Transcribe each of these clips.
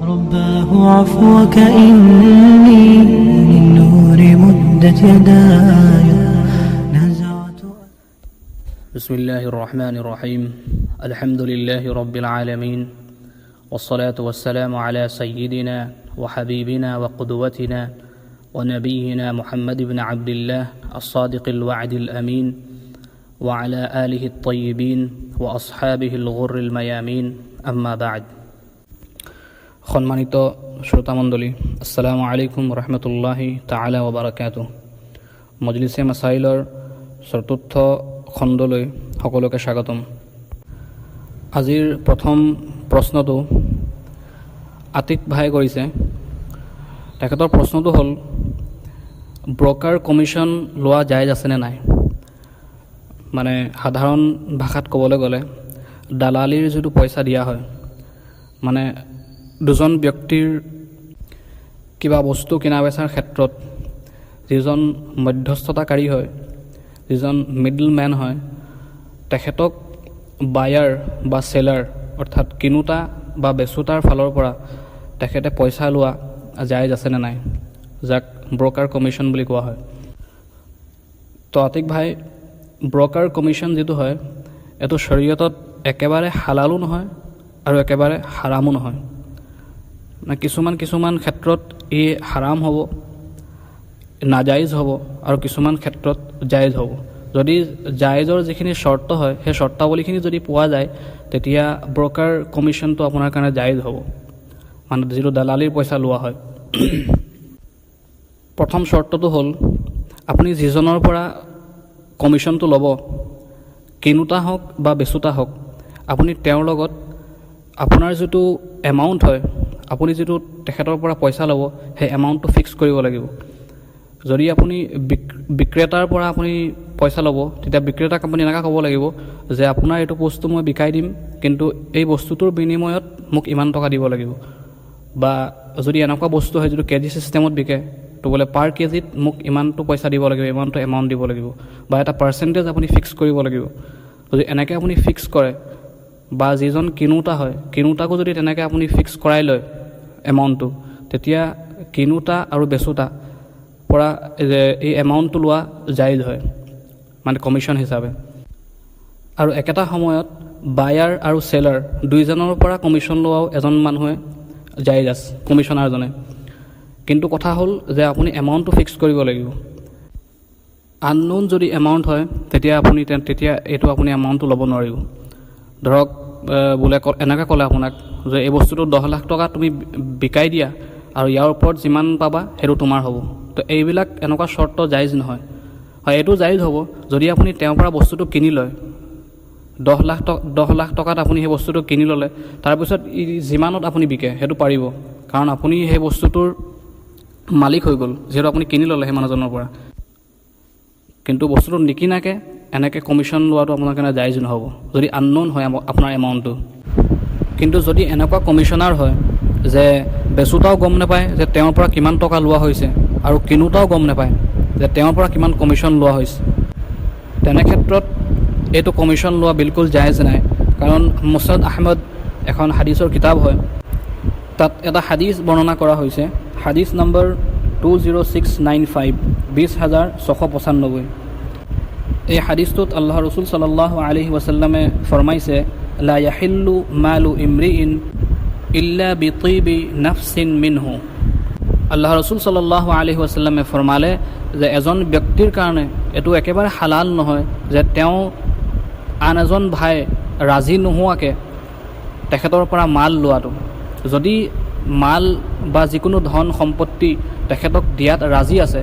رباه عفوك إني للنور مدت يداي نزعت بسم الله الرحمن الرحيم الحمد لله رب العالمين والصلاة والسلام على سيدنا وحبيبنا وقدوتنا ونبينا محمد بن عبد الله الصادق الوعد الأمين وعلى آله الطيبين وأصحابه الغر الميامين أما بعد সন্মানিত শ্ৰোতামণ্ডলী আছালামু আলাইকুম ৰহমতুল্লাহি তালা ওবাৰকাতো মজলিছে মাছাইলৰ চতুৰ্থ খণ্ডলৈ সকলোকে স্বাগতম আজিৰ প্ৰথম প্ৰশ্নটো আতিক ভাই কৰিছে তেখেতৰ প্ৰশ্নটো হ'ল ব্ৰকাৰ কমিশ্যন লোৱা যায় আছেনে নাই মানে সাধাৰণ ভাষাত ক'বলৈ গ'লে দালালিৰ যিটো পইচা দিয়া হয় মানে দুজন ব্যক্তিৰ কিবা বস্তু কিনা বেচাৰ ক্ষেত্ৰত যিজন মধ্যস্থতাকাৰী হয় যিজন মিডল মেন হয় তেখেতক বায়াৰ বা চেলাৰ অৰ্থাৎ কিনোতা বা বেচোতাৰ ফালৰ পৰা তেখেতে পইচা লোৱা জায়জ আছেনে নাই যাক ব্ৰকাৰ কমিশ্যন বুলি কোৱা হয় তো আতিক ভাই ব্ৰকাৰ কমিশ্যন যিটো হয় এইটো শৰীয়তত একেবাৰে হালালো নহয় আৰু একেবাৰে হাৰামো নহয় কিছুমান কিছুমান ক্ষেত্ৰত ই হাৰাম হ'ব নাজাইজ হ'ব আৰু কিছুমান ক্ষেত্ৰত জাইজ হ'ব যদি জাইজৰ যিখিনি চৰ্ত হয় সেই চৰ্তাৱলীখিনি যদি পোৱা যায় তেতিয়া ব্ৰকাৰ কমিশ্যনটো আপোনাৰ কাৰণে জাইজ হ'ব মানে যিটো দালালিৰ পইচা লোৱা হয় প্ৰথম চৰ্তটো হ'ল আপুনি যিজনৰ পৰা কমিশ্যনটো ল'ব কিনোতা হওক বা বেচোতা হওক আপুনি তেওঁৰ লগত আপোনাৰ যিটো এমাউণ্ট হয় আপুনি যিটো তেখেতৰ পৰা পইচা ল'ব সেই এমাউণ্টটো ফিক্স কৰিব লাগিব যদি আপুনি বিক্ৰেতাৰ পৰা আপুনি পইচা ল'ব তেতিয়া বিক্ৰেতাক আপুনি এনেকুৱা ক'ব লাগিব যে আপোনাৰ এইটো বস্তু মই বিকাই দিম কিন্তু এই বস্তুটোৰ বিনিময়ত মোক ইমান টকা দিব লাগিব বা যদি এনেকুৱা বস্তু হয় যিটো কে জি ছিষ্টেমত বিকে ত' বোলে পাৰ কেজিত মোক ইমানটো পইচা দিব লাগিব ইমানটো এমাউণ্ট দিব লাগিব বা এটা পাৰ্চেণ্টেজ আপুনি ফিক্স কৰিব লাগিব যদি এনেকৈ আপুনি ফিক্স কৰে বা যিজন কিনোতা হয় কিনোতাকো যদি তেনেকৈ আপুনি ফিক্স কৰাই লয় এমাউণ্টটো তেতিয়া কিনোতা আৰু বেচোতা পৰা এই এমাউণ্টটো লোৱা জায়জ হয় মানে কমিশ্যন হিচাপে আৰু একেটা সময়ত বায়াৰ আৰু চেলাৰ দুইজনৰ পৰা কমিশ্যন লোৱাও এজন মানুহে জায়জ আছে কমিশ্যনাৰজনে কিন্তু কথা হ'ল যে আপুনি এমাউণ্টটো ফিক্স কৰিব লাগিব আননোন যদি এমাউণ্ট হয় তেতিয়া আপুনি তেতিয়া এইটো আপুনি এমাউণ্টটো ল'ব নোৱাৰিব ধৰক বোলে এনেকৈ ক'লে আপোনাক যে এই বস্তুটো দহ লাখ টকা তুমি বিকাই দিয়া আৰু ইয়াৰ ওপৰত যিমান পাবা সেইটো তোমাৰ হ'ব তো এইবিলাক এনেকুৱা চৰ্ত জাইজ নহয় হয় এইটো জাইজ হ'ব যদি আপুনি তেওঁৰ পৰা বস্তুটো কিনি লয় দহ লাখ টকা দহ লাখ টকাত আপুনি সেই বস্তুটো কিনি ল'লে তাৰপিছত ই যিমানত আপুনি বিকে সেইটো পাৰিব কাৰণ আপুনি সেই বস্তুটোৰ মালিক হৈ গ'ল যিহেতু আপুনি কিনি ল'লে সেই মানুহজনৰ পৰা কিন্তু বস্তুটো নিকিনাকৈ এনেকৈ কমিশ্যন লোৱাটো আপোনাৰ কাৰণে জায়জ নহ'ব যদি আননোন হয় আপোনাৰ এমাউণ্টটো কিন্তু যদি এনেকুৱা কমিশ্যনাৰ হয় যে বেচোতাও গম নাপায় যে তেওঁৰ পৰা কিমান টকা লোৱা হৈছে আৰু কিনোতাও গম নাপায় যে তেওঁৰ পৰা কিমান কমিশ্যন লোৱা হৈছে তেনে ক্ষেত্ৰত এইটো কমিশ্যন লোৱা বিলকুল জায়জ নাই কাৰণ মুছাদ আহমেদ এখন হাদিছৰ কিতাপ হয় তাত এটা হাদিছ বৰ্ণনা কৰা হৈছে হাদিছ number two zero' six nine five বিছ হাজাৰ ছশ পঁচান্নব্বৈ এই হাদিছটোত আল্লাহ ৰচুল সাল্লাহ আলহি ৱাসাল্লামে ফৰমাইছে লাহিল্লু মালু ইমৰি ইন ইল্লা বি নফচিন মিনহু আল্লাহ ৰচুল সাল্লাহ আলহি ৱাসাল্লামে ফৰমালে যে এজন ব্যক্তিৰ কাৰণে এইটো একেবাৰে হালাল নহয় যে তেওঁ আন এজন ভাই ৰাজি নোহোৱাকৈ তেখেতৰ পৰা মাল লোৱাটো যদি মাল বা যিকোনো ধন সম্পত্তি তেখেতক দিয়াত ৰাজি আছে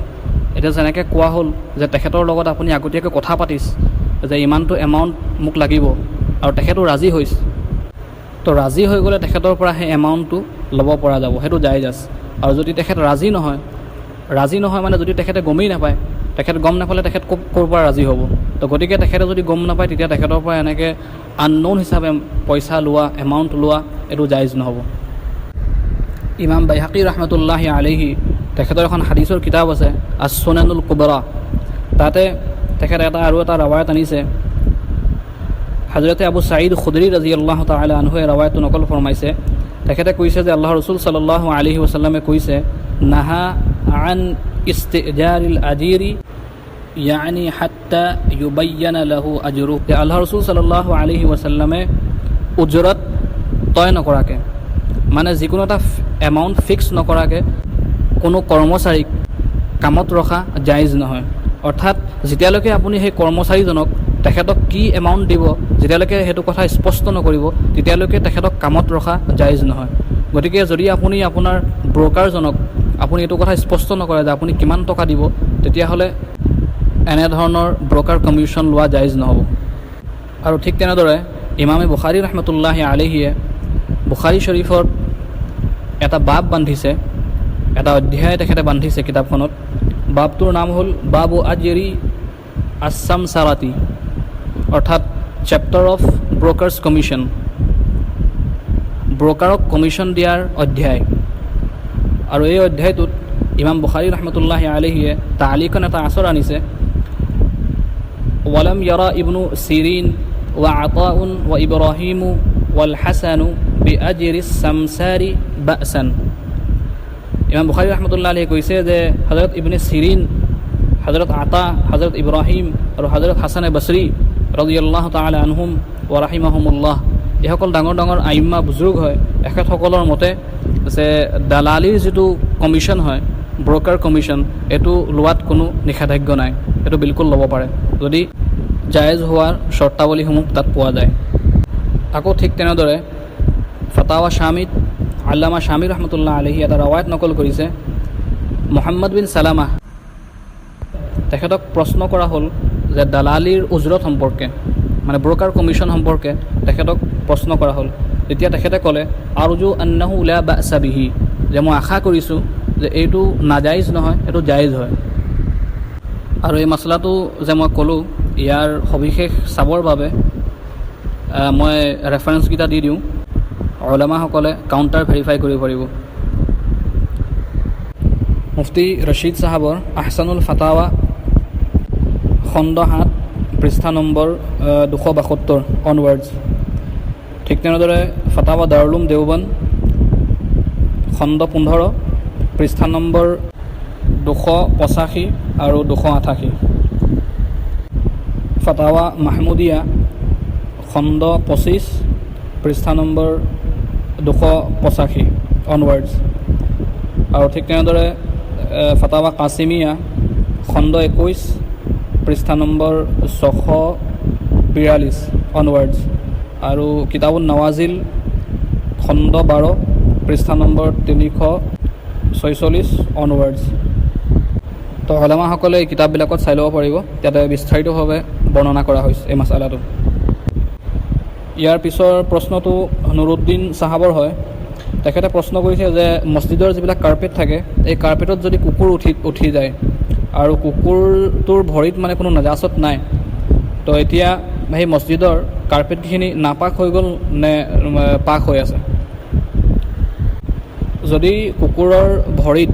এতিয়া যেনেকৈ কোৱা হ'ল যে তেখেতৰ লগত আপুনি আগতীয়াকৈ কথা পাতিছ যে ইমানটো এমাউণ্ট মোক লাগিব আৰু তেখেতো ৰাজি হৈছে তো ৰাজি হৈ গ'লে তেখেতৰ পৰা সেই এমাউণ্টটো ল'ব পৰা যাব সেইটো জায়জাজ আৰু যদি তেখেত ৰাজি নহয় ৰাজি নহয় মানে যদি তেখেতে গমেই নাপায় তেখেত গম নাপালে তেখেত ক'ৰ পৰা ৰাজি হ'ব তো গতিকে তেখেতে যদি গম নাপায় তেতিয়া তেখেতৰ পৰা এনেকৈ আননৌন হিচাপে পইচা লোৱা এমাউণ্ট লোৱা এইটো জায়জ নহ'ব ইমাম বাইহাকি ৰহমতুল্লাহ আলহী তেখেতৰ এখন হাদিছৰ কিতাপ আছে আচোনেনুল কুবৰা তাতে তেখেতে এটা আৰু এটা ৰাৱায়ত আনিছে হাজৰতে আবু চাঈদ খুদৰী ৰাজি আল্লাহ তাল আনহুৱে ৰাৱায়তটো নকল ফৰমাইছে তেখেতে কৈছে যে আল্লাহ ৰচুল চাল্লাহ আলহি ৱাছাল্লামে কৈছে নাহা আন ইস্তেজাৰিল আজিৰি ইয়ানি হাত্তা ইউবাইয়ান লাহু আজৰু আল্লাহ ৰচুল চাল্লাহ আলহি ৱাছাল্লামে উজৰত তয় নকৰাকৈ মানে যিকোনো এটা এমাউণ্ট ফিক্স নকৰাকৈ কোনো কৰ্মচাৰীক কামত ৰখা জাইজ নহয় অৰ্থাৎ যেতিয়ালৈকে আপুনি সেই কৰ্মচাৰীজনক তেখেতক কি এমাউণ্ট দিব যেতিয়ালৈকে সেইটো কথা স্পষ্ট নকৰিব তেতিয়ালৈকে তেখেতক কামত ৰখা জাইজ নহয় গতিকে যদি আপুনি আপোনাৰ ব্ৰ'কাৰজনক আপুনি এইটো কথা স্পষ্ট নকৰে যে আপুনি কিমান টকা দিব তেতিয়াহ'লে এনেধৰণৰ ব্ৰ'কাৰ কমিশ্যন লোৱা জায়জ নহ'ব আৰু ঠিক তেনেদৰে ইমামে বুখাৰী ৰহমতুল্লাহ আলহীয়ে বুখাৰী শ্বৰীফত এটা বাপ বান্ধিছে এটা অধ্যায়তে কাঠে বান্ধিছে কিতাবখনত বাপটোৰ নাম হ'ল বাবু আজৰি অসম সৰতী অৰ্থাৎ চ্যাপ্টাৰ অফ ব্ৰোකৰ'স কমিচন ব্ৰোকাৰক কমিচন দিয়াৰ অধ্যায় আৰু এই অধ্যায়ত ইমাম বুখாரி ৰহমাতুল্লাহি আলাইহি তা'લિકনে তা'সৰ আনিছে ولَم يَرَى ابن سيرين وَعطاءٌ وَإِبْرَاهِيمُ وَالْحَسَنُ بِأَجْرِ السَّمْسَارِ بَأْسًا ইমাম বুখারি রহমতুল্লাহ আলী কৈছে যে হজরত ইবনে সিরিন হজরত আতা হজরত ইব্রাহিম আৰু হজরত হাসানে বসরি রদিয়াল্লাহ তাল আনহুম ও রাহিমাহমুল্লাহ এইসকল ডাঙৰ ডাঙৰ আইম্মা বুজুৰ্গ হয় এখেতসকলৰ মতে যে দালালিৰ যিটো কমিশ্যন হয় ব্ৰকাৰ কমিশ্যন এইটো লোৱাত কোনো নিষেধাজ্ঞ নাই এইটো বিলকুল ল'ব পাৰে যদি জায়েজ হোৱাৰ চৰ্তাৱলীসমূহ তাত পোৱা যায় আকৌ ঠিক তেনেদৰে ফটাৱা শ্বামিত আল্লামা শামির রহমতুল্লাহ আলহী এটা রওয়ায়ত নকল কৰিছে মোহাম্মদ বিন সালামাহ তেখেতক প্ৰশ্ন কৰা হ'ল যে দালালিৰ উজৰত সম্পৰ্কে মানে ব্ৰকাৰ কমিশ্যন সম্পৰ্কে তেখেতক প্ৰশ্ন কৰা হ'ল তেতিয়া তেখেতে ক'লে আৰুজু আন্নাহু উলা বা চাবিহি যে মই আশা কৰিছোঁ যে এইটো নাজাইজ নহয় এইটো জাইজ হয় আৰু এই মচলাটো যে মই ক'লোঁ ইয়াৰ সবিশেষ চাবৰ বাবে মই ৰেফাৰেঞ্চকেইটা দি দিওঁ অলামাসকলে কাউণ্টাৰ ভেৰিফাই কৰিব পাৰিব মুফতি ৰশিদ চাহাবৰ আহছানুল ফাটাৱা খণ্ড সাত পৃষ্ঠা নম্বৰ দুশ বাসত্তৰ অনৱাৰ্ডছ ঠিক তেনেদৰে ফাটাৱা দাৰুলুম দেওবান খণ্ড পোন্ধৰ পৃষ্ঠা নম্বৰ দুশ পঁচাশী আৰু দুশ আঠাশী ফাটাৱা মাহমুদিয়া খণ্ড পঁচিছ পৃষ্ঠা নম্বৰ দুশ পঁচাশী অনৱাৰ্ডছ আৰু ঠিক তেনেদৰে ফাটাৱা কাছিমিয়া খণ্ড একৈছ পৃষ্ঠা নম্বৰ ছশ বিৰাল্লিছ অনৱাৰ্ডছ আৰু কিতাবুল নৱাজিল খণ্ড বাৰ পৃষ্ঠা নম্বৰ তিনিশ ছয়চল্লিছ অনৱাৰ্ডছ তো হলেমাসকলে এই কিতাপবিলাকত চাই ল'ব পাৰিব ইয়াতে বিস্তাৰিতভাৱে বৰ্ণনা কৰা হৈছে এই মাছালাটো ইয়াৰ পিছৰ প্ৰশ্নটো নুৰুদ্দিন চাহাবৰ হয় তেখেতে প্ৰশ্ন কৰিছে যে মছজিদৰ যিবিলাক কাৰ্পেট থাকে এই কাৰ্পেটত যদি কুকুৰ উঠি উঠি যায় আৰু কুকুৰটোৰ ভৰিত মানে কোনো নাজাচত নাই তো এতিয়া সেই মছজিদৰ কাৰ্পেটখিনি নাপাক হৈ গ'ল নে পাক হৈ আছে যদি কুকুৰৰ ভৰিত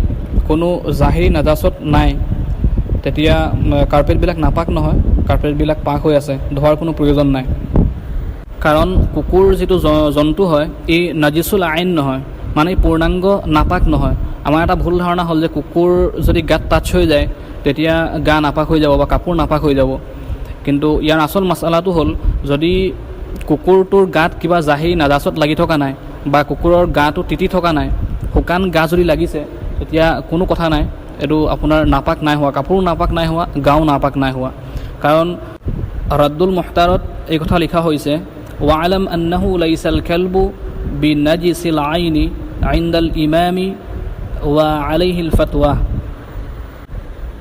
কোনো জাহিৰী নাজাচত নাই তেতিয়া কাৰ্পেটবিলাক নাপাক নহয় কাৰ্পেটবিলাক পাক হৈ আছে ধোৱাৰ কোনো প্ৰয়োজন নাই কাৰণ কুকুৰ যিটো জন্তু হয় ই নাজিচুল আইন নহয় মানে ই পূৰ্ণাংগ নাপাক নহয় আমাৰ এটা ভুল ধাৰণা হ'ল যে কুকুৰ যদি গাত টাচ হৈ যায় তেতিয়া গা নাপাক হৈ যাব বা কাপোৰ নাপাক হৈ যাব কিন্তু ইয়াৰ আচল মচলাটো হ'ল যদি কুকুৰটোৰ গাত কিবা জাহি নাজাচত লাগি থকা নাই বা কুকুৰৰ গাটো তিতি থকা নাই শুকান গা যদি লাগিছে তেতিয়া কোনো কথা নাই এইটো আপোনাৰ নাপাক নাই হোৱা কাপোৰ নাপাক নাই হোৱা গাও নাপাক নাই হোৱা কাৰণ ৰদুল মহতাৰত এই কথা লিখা হৈছে واعلم أنه ليس الكلب بنجس العين عند الإمام وعليه الفتوى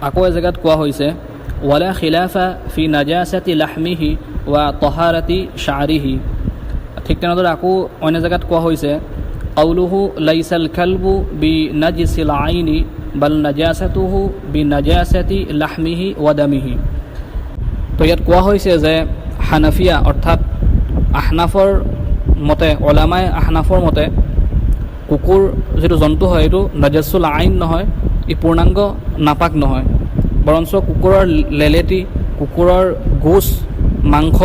আকৌ এজেগাত কোৱা হৈছে ৱালা খিলাফা ফি নাজাছাতি লাহমিহি ৱা তহাৰাতি শ্বাৰিহি ঠিক তেনেদৰে আকৌ অন্য জেগাত কোৱা হৈছে কৌলুহু লাইছাল খালবু বি নাজিছিল আইনি বাল নাজাছাতুহু বি নাজাছাতি লাহমিহি ৱাদামিহি তো ইয়াত কোৱা হৈছে যে হানাফিয়া অৰ্থাৎ আহনাফৰ মতে অলামাই আহনাফৰ মতে কুকুৰ যিটো জন্তু হয় এইটো নাজাচুল আইন নহয় ই পূৰ্ণাংগ নাপাক নহয় বৰঞ্চ কুকুৰৰ লেলেটি কুকুৰৰ গোচ মাংস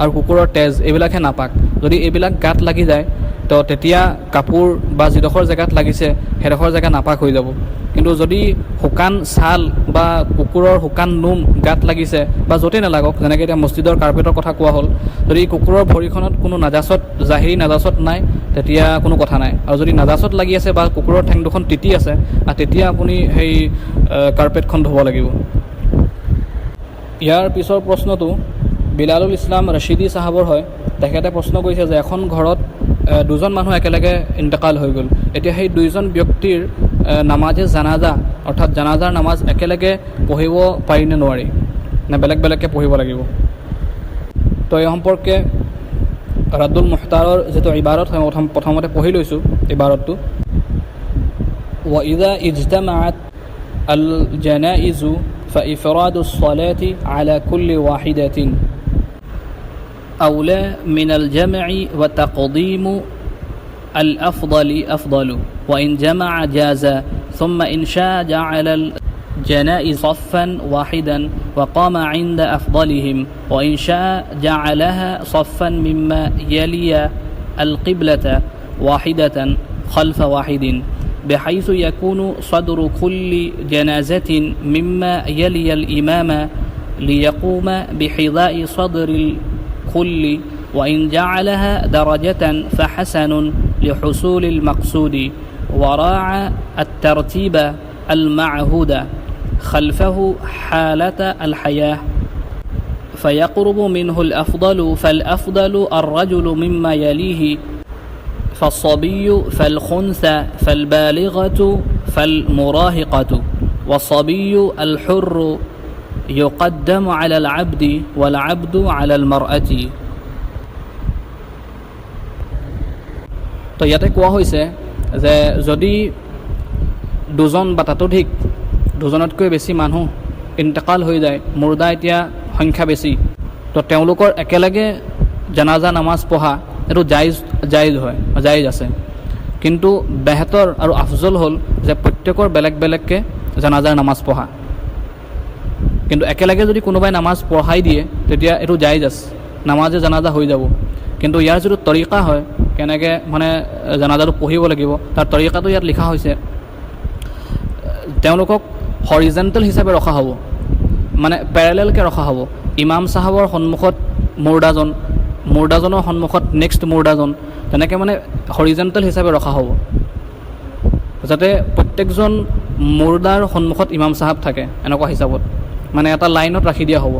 আৰু কুকুৰৰ তেজ এইবিলাকহে নাপাক যদি এইবিলাক গাত লাগি যায় তো তেতিয়া কাপোৰ বা যিডোখৰ জেগাত লাগিছে সেইডোখৰ জেগা নাপাক হৈ যাব কিন্তু যদি শুকান ছাল বা কুকুৰৰ শুকান নোম গাত লাগিছে বা য'তেই নালাগক যেনেকৈ এতিয়া মছজিদৰ কাৰ্পেটৰ কথা কোৱা হ'ল যদি কুকুৰৰ ভৰিখনত কোনো নাজাচত জাহিৰি নাজাচত নাই তেতিয়া কোনো কথা নাই আৰু যদি নাজাচত লাগি আছে বা কুকুৰৰ ঠেং দুখন তিতি আছে তেতিয়া আপুনি সেই কাৰ্পেটখন ধুব লাগিব ইয়াৰ পিছৰ প্ৰশ্নটো বিলালুল ইছলাম ৰচিদি চাহাবৰ হয় তেখেতে প্ৰশ্ন কৰিছে যে এখন ঘৰত দুজন মানুহ একেলগে ইন্তেকাল হৈ গ'ল এতিয়া সেই দুইজন ব্যক্তিৰ নামাজে জানাজা অৰ্থাৎ জানাজাৰ নামাজ একেলগে পঢ়িব পাৰি নে নোৱাৰি নে বেলেগ বেলেগকৈ পঢ়িব লাগিব তো এই সম্পৰ্কে ৰাদুল মুখতাৰৰ যিটো ইবাৰত হয় প্ৰথম প্ৰথমতে পঢ়ি লৈছোঁ ইবাৰতটো ৱ ইজা আল জেনে ইজু ফ ইফৰাদ ছোৱালী কুল্লি ৱাহিদ أولى من الجمع وتقديم الأفضل أفضل وإن جمع جاز ثم إن شاء جعل الجنائز صفا واحدا وقام عند أفضلهم وإن شاء جعلها صفا مما يلي القبلة واحدة خلف واحد بحيث يكون صدر كل جنازة مما يلي الإمام ليقوم بحذاء صدر كل وإن جعلها درجة فحسن لحصول المقصود وراعى الترتيب المعهود خلفه حالة الحياة فيقرب منه الأفضل فالأفضل الرجل مما يليه فالصبي فالخنثى فالبالغة فالمراهقة والصبي الحر يقدم على العبد والعبد على المرأة তো ইয়াতে কোৱা হৈছে যে যদি দুজন বা ততোধিক দুজনতকৈ বেছি মানুহ ইন্তেকাল হৈ যায় মুৰ্দা এতিয়া সংখ্যা বেছি তো তেওঁলোকৰ একেলগে জানাজা নামাজ পঢ়া এইটো জাইজ জাইজ হয় জাইজ আছে কিন্তু বেহতৰ আৰু আফজল হ'ল যে প্ৰত্যেকৰ বেলেগ বেলেগকৈ জানাজাৰ নামাজ পঢ়া কিন্তু একেলগে যদি কোনোবাই নামাজ পঢ়াই দিয়ে তেতিয়া এইটো জায়জ আছে নামাজে জানাজা হৈ যাব কিন্তু ইয়াৰ যিটো তৰিকা হয় কেনেকৈ মানে জানাজাটো পঢ়িব লাগিব তাৰ তৰিকাটো ইয়াত লিখা হৈছে তেওঁলোকক হৰিজেণ্টেল হিচাপে ৰখা হ'ব মানে পেৰেলেলকৈ ৰখা হ'ব ইমাম চাহাবৰ সন্মুখত মুৰ্দাজন মুৰ্দাজনৰ সন্মুখত নেক্সট মুৰ্দাজন তেনেকৈ মানে হৰিজেণ্টেল হিচাপে ৰখা হ'ব যাতে প্ৰত্যেকজন মুৰ্দাৰ সন্মুখত ইমাম চাহাব থাকে এনেকুৱা হিচাপত মানে এটা লাইনত ৰাখি দিয়া হ'ব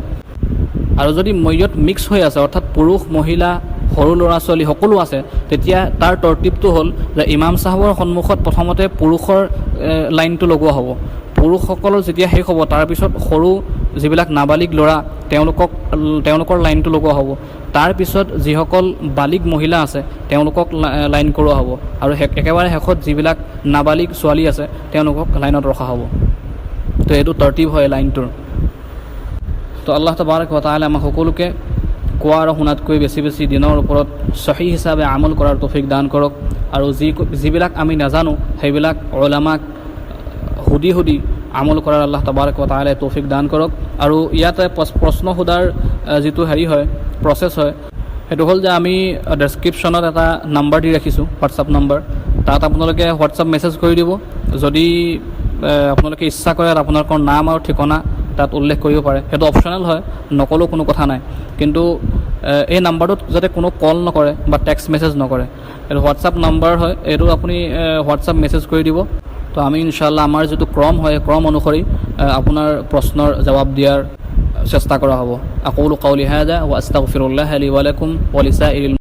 আৰু যদি মৰিয়ত মিক্স হৈ আছে অৰ্থাৎ পুৰুষ মহিলা সৰু ল'ৰা ছোৱালী সকলো আছে তেতিয়া তাৰ তৰ্তিবটো হ'ল যে ইমাম চাহাবৰ সন্মুখত প্ৰথমতে পুৰুষৰ লাইনটো লগোৱা হ'ব পুৰুষসকলৰ যেতিয়া শেষ হ'ব তাৰপিছত সৰু যিবিলাক নাবালিক ল'ৰা তেওঁলোকক তেওঁলোকৰ লাইনটো লগোৱা হ'ব তাৰপিছত যিসকল বালিক মহিলা আছে তেওঁলোকক লাইন কৰোৱা হ'ব আৰু একেবাৰে শেষত যিবিলাক নাবালিক ছোৱালী আছে তেওঁলোকক লাইনত ৰখা হ'ব তো এইটো তৰ্তিব হয় লাইনটোৰ তো আল্লাহ তবাৰক তালে আমাক সকলোকে কোৱা আৰু শুনাতকৈ বেছি বেছি দিনৰ ওপৰত চহী হিচাপে আমল কৰাৰ তফিক দান কৰক আৰু যি যিবিলাক আমি নাজানো সেইবিলাক অলামাক সুধি সুধি আমল কৰাৰ আল্লাহ তবাৰক তালে তৌফিক দান কৰক আৰু ইয়াতে প্ৰশ্ন সোধাৰ যিটো হেৰি হয় প্ৰচেছ হয় সেইটো হ'ল যে আমি ডেছক্ৰিপশ্যনত এটা নাম্বাৰ দি ৰাখিছোঁ হোৱাটছআপ নাম্বাৰ তাত আপোনালোকে হোৱাটছআপ মেছেজ কৰি দিব যদি আপোনালোকে ইচ্ছা কৰে আপোনালোকৰ নাম আৰু ঠিকনা তাত উল্লেখ কৰিব পাৰে সেইটো অপশ্যনেল হয় নকলেও কোনো কথা নাই কিন্তু এই নাম্বাৰটোত যাতে কোনো কল নকৰে বা টেক্সট মেছেজ নকৰে এইটো হোৱাটছআপ নাম্বাৰ হয় এইটো আপুনি হোৱাটছআপ মেছেজ কৰি দিব তো আমি ইনশাল্লাহ আমাৰ যিটো ক্ৰম হয় ক্ৰম অনুসৰি আপোনাৰ প্ৰশ্নৰ জবাব দিয়াৰ চেষ্টা কৰা হ'ব আকৌ কাউলি হাজা ৱাস্তাগফিৰুল্লাহ আলি ৱালাইকুম ৱলিছা ইল